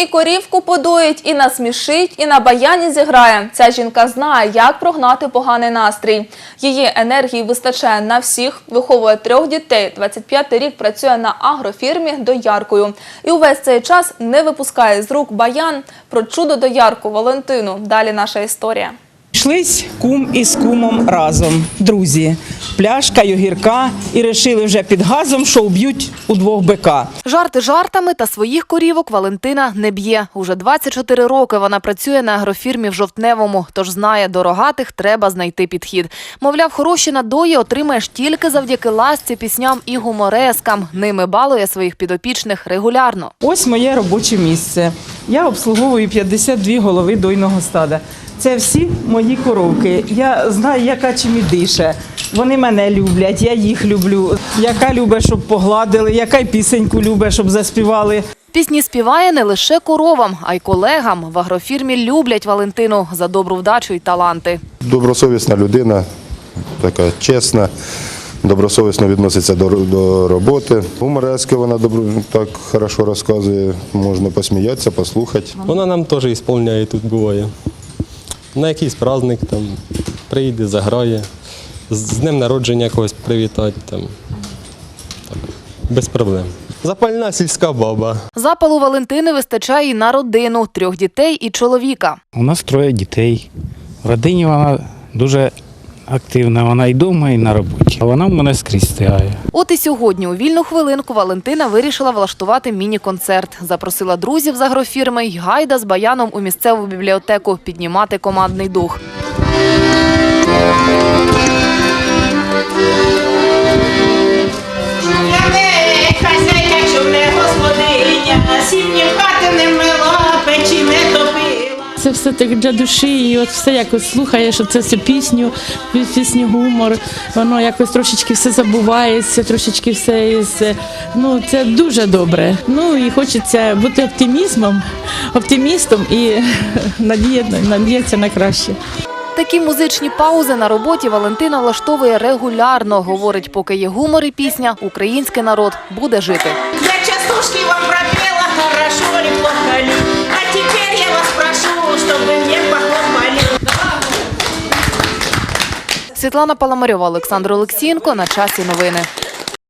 І корівку подоїть, і насмішить, і на баяні зіграє. Ця жінка знає, як прогнати поганий настрій. Її енергії вистачає на всіх, виховує трьох дітей. 25-й рік працює на агрофірмі дояркою. І увесь цей час не випускає з рук баян. Про чудо доярку Валентину. Далі наша історія. Йшлись кум із кумом разом, друзі. Пляшка, й огірка, і рішили вже під газом, що вб'ють удвох бика. Жарти жартами та своїх корівок Валентина не б'є. Уже 24 роки вона працює на агрофірмі в Жовтневому, тож знає, до рогатих треба знайти підхід. Мовляв, хороші надої отримаєш тільки завдяки ласці, пісням і гуморескам. Ними балує своїх підопічних регулярно. Ось моє робоче місце. Я обслуговую 52 голови дойного стада. Це всі мої коровки. Я знаю, яка чим і дише. Вони мене люблять, я їх люблю. Яка любить, щоб погладили, яка й пісеньку любить, щоб заспівали. Пісні співає не лише коровам, а й колегам. В агрофірмі люблять Валентину за добру вдачу й таланти. добросовісна людина, така чесна, добросовісно відноситься до, до роботи. Гуморески вона добро, так хорошо розказує, можна посміятися, послухати. Вона нам теж ісполняє тут буває. На якийсь праздник там прийде, заграє, з з днем народження когось привітати там. Так, без проблем. Запальна сільська баба. Запалу Валентини вистачає і на родину, трьох дітей і чоловіка. У нас троє дітей. В родині вона дуже активна, вона і вдома, і на роботі. Вона в мене скрізь стигає. От і сьогодні у вільну хвилинку Валентина вирішила влаштувати міні-концерт. Запросила друзів з агрофірми й гайда з баяном у місцеву бібліотеку піднімати командний дух. Це все так для душі, і от все якось слухаєш оце всю пісню, пісню гумор, воно якось трошечки все забувається, трошечки все із. Ну це дуже добре. Ну і хочеться бути оптимізмом, оптимістом і надія, надіятися на краще. Такі музичні паузи на роботі Валентина влаштовує регулярно. Говорить, поки є гумор і пісня, український народ буде жити. Я частушки вам пропела, хорошо ли Світлана Паламарьова, Олександр Олексієнко. На часі новини.